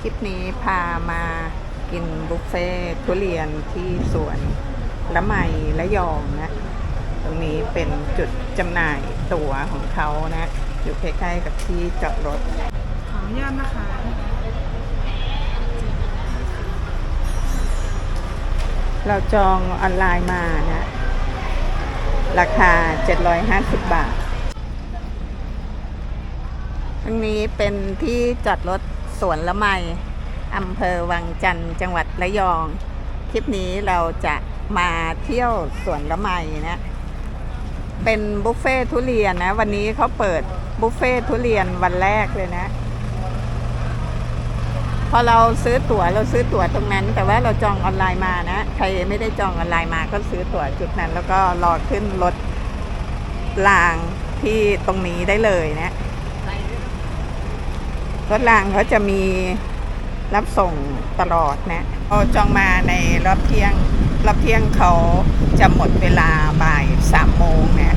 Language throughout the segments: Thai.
คลิปนี้พามากินบุฟเฟ่ต์ทุเรียนที่สวนละไมและยองนะ ตรงนี้เป็นจุดจำหน่ายตั๋วของเขานะ อยู่ใกล้ๆกับที่จอดรถ ขออนุญาตนะคะเราจองออนไลน์มานะ ราคา 750 บาท ตรงนี้เป็นที่จอดรถ สวนละไมอำเภอวังจันทร์จังหวัดระยอง คลิปนี้เราจะมาเที่ยวสวนละไมนะ เป็นบุฟเฟ่ทุเรียนนะ วันนี้เขาเปิดบุฟเฟ่ทุเรียนวันแรกเลยนะ พอเราซื้อตั๋วเราซื้อตั๋วตรงนั้น แต่ว่าเราจองออนไลน์มานะ ใครไม่ได้จองออนไลน์มาก็ซื้อตั๋วจุดนั้น แล้วก็รอขึ้นรถรางที่ตรงนี้ได้เลยนะ รถรางเขาจะมีรับส่งตลอดนะพอจองมาในรอบเที่ยง รอบเที่ยงเขาจะหมดเวลาบ่ายสามโมงนะ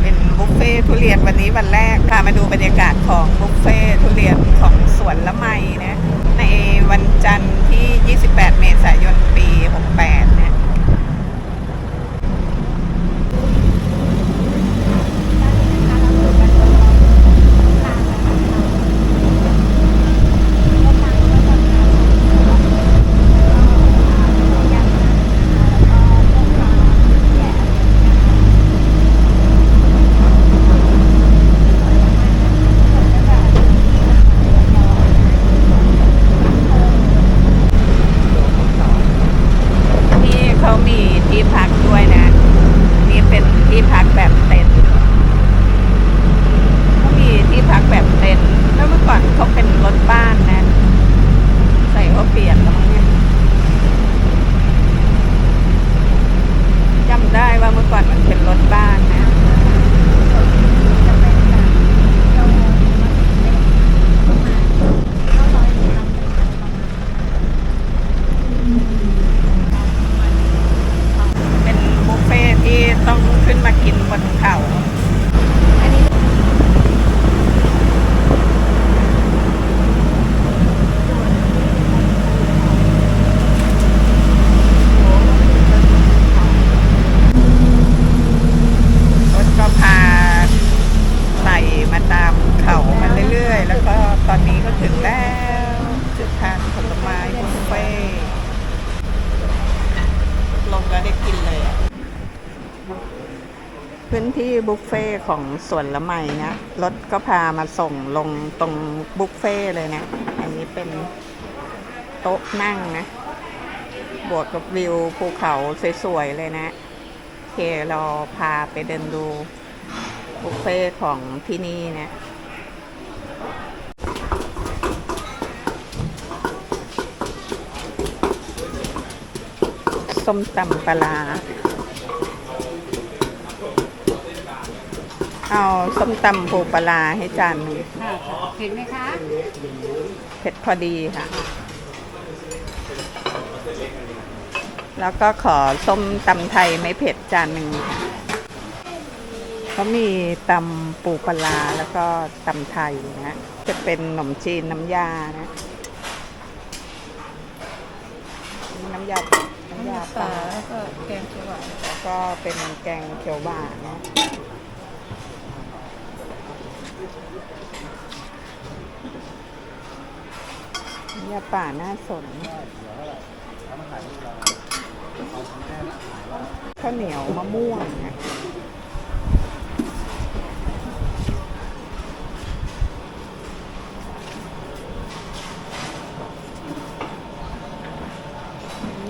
เป็นบุฟเฟ่ทุเรียนวันนี้วันแรกพามาดูบรรยากาศของบุฟเฟ่ทุเรียนของสวนละไมนะในวันจันทร์ที่ 28 เมษายนปี 68เนี่ย นี่เขามีที่พักด้วยนะ นี่เป็นที่พักแบบเต็นท์เขามีที่พักแบบเต็นท์แล้วเมื่อก่อนเขาเป็นรถบ้านนะ ใส่เขาเปลี่ยนแล้วมั้งเนี่ยจำได้ว่าเมื่อก่อนมันเป็นรถบ้านนะ เป็นบุฟเฟ่ที่ต้องขึ้นมากินบนเขา รถก็พาไต่มาตามเขามาเรื่อยๆ แล้วก็ตอนนี้ก็ถึงแล้วจุดทานผลไม้บุฟเฟ่ต์ลงแล้วได้กินเลยอะ พื้นที่บุฟเฟ่ต์ของสวนละไมนะรถก็พามาส่งลงตรงบุฟเฟ่เลยนะ อันนี้เป็นโต๊ะนั่งนะ บวกกับวิวภูเขาสวยๆเลยนะโอเคเราพาไปเดินดูบุฟเฟ่ต์ของที่นี่นะส้มตำปลา เอาส้มตำปูปลาร้าให้จานหนึงค่ะเห็นไหมคะ เผ็ดพอดีค่ะ แล้วก็ขอส้มตำไทยไม่เผ็ดจานหนึ่งค่ะเขามีตำปูปลาร้าแล้วก็ตำไทยนะ จะเป็นขนมจีนน้ำยานะน้ำยาน้ำยาปลาแล้วก็แกงเขียวหวานแล้วก็เป็นแกงเขียวหวานนะ ยาป่าหน้าสนข้าวเหนียวมะม่วงนะ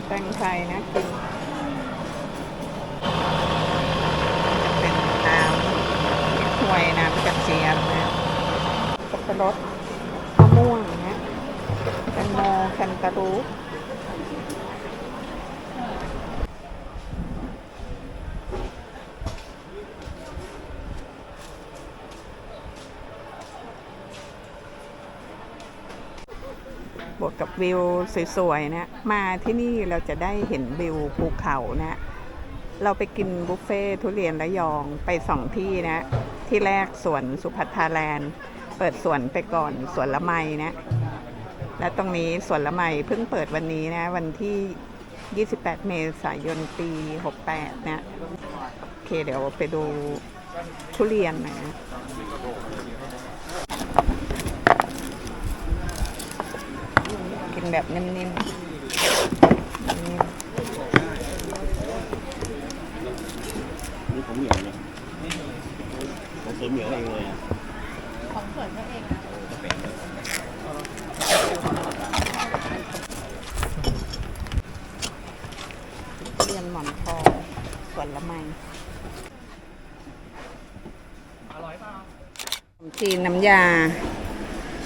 แตงไทยนะกินเป็นน้ำพริกหวยน้ำกระเจี๊ยบนะสับปะรดมะม่วงนะแตงโม แคนตาลูปบวกกับวิวสวยๆนะมาที่นี่เราจะได้เห็นวิวภูเขานะเราไปกินบุฟเฟ่ต์ทุเรียนระยองไปสองที่นะ ที่แรกสวนสุพัทธาแลนด์ เปิดสวนไปก่อนสวนละไมนะ และตรงนี้สวนละไมเพิ่งเปิดวันนี้นะ วันที่ 28 เมษายนปี 68 นะโอเคเดี๋ยวไปดูทุเรียนนะกินแบบนิ่มๆนิ่มนี่ผมเหนียวเนี่ยผมเสริมเหนียวเองเลยอะของสวนตัวเองอะ ทุเรียนหมอนทองสวน ละไมจีนน้ำยา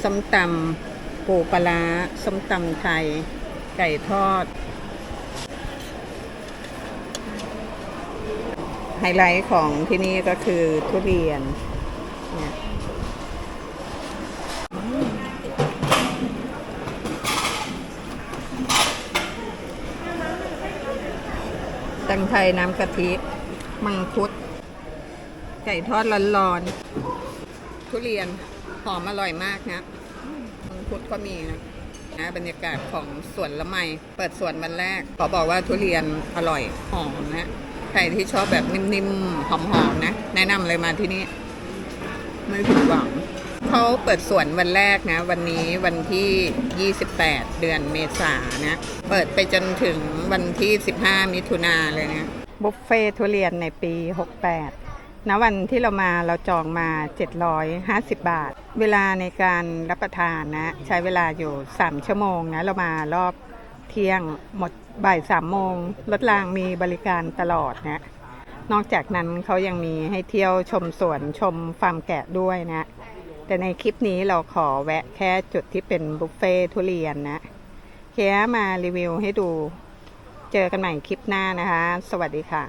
ส้มตำปูปลาร้าส้มตำไทย ไก่ทอด ไฮไลท์ของที่นี่ก็คือทุเรียนเนี่ยอืมแตงไทยน้ำกะทิ มังคุด ไก่ทอดร้อนๆทุเรียนหอมอร่อยมากนะมังคุดก็มีนะนะบรรยากาศของสวนละไม เปิดสวนวันแรก ขอบอกว่าทุเรียนอร่อยหอมนะใครที่ชอบแบบนิ่มๆ หอมๆนะ แนะนำเลยมาที่นี่ ไม่ผิดหวัง เขาเปิดสวนวันแรกนะ วันนี้วันที่ 28 เดือนเมษายนะ เปิดไปจนถึงวันที่ 15 มิถุนาเลยนะ บุฟเฟ่ทุเรียนในปี 68ณวันที่เรามาเราจองมา 750 บาท เวลาในการรับประทานนะ ใช้เวลาอยู่ 3 ชั่วโมงนะ เรามารอบเที่ยงหมดบ่าย3โมงรถรางมีบริการตลอดนะนอกจากนั้นเขายังมีให้เที่ยวชมสวนชมฟาร์มแกะด้วยนะ แต่ในคลิปนี้เราขอแวะแค่จุดที่เป็นบุฟเฟ่ทุเรียนนะแค่มารีวิวให้ดู เจอกันใหม่คลิปหน้านะคะ สวัสดีค่ะ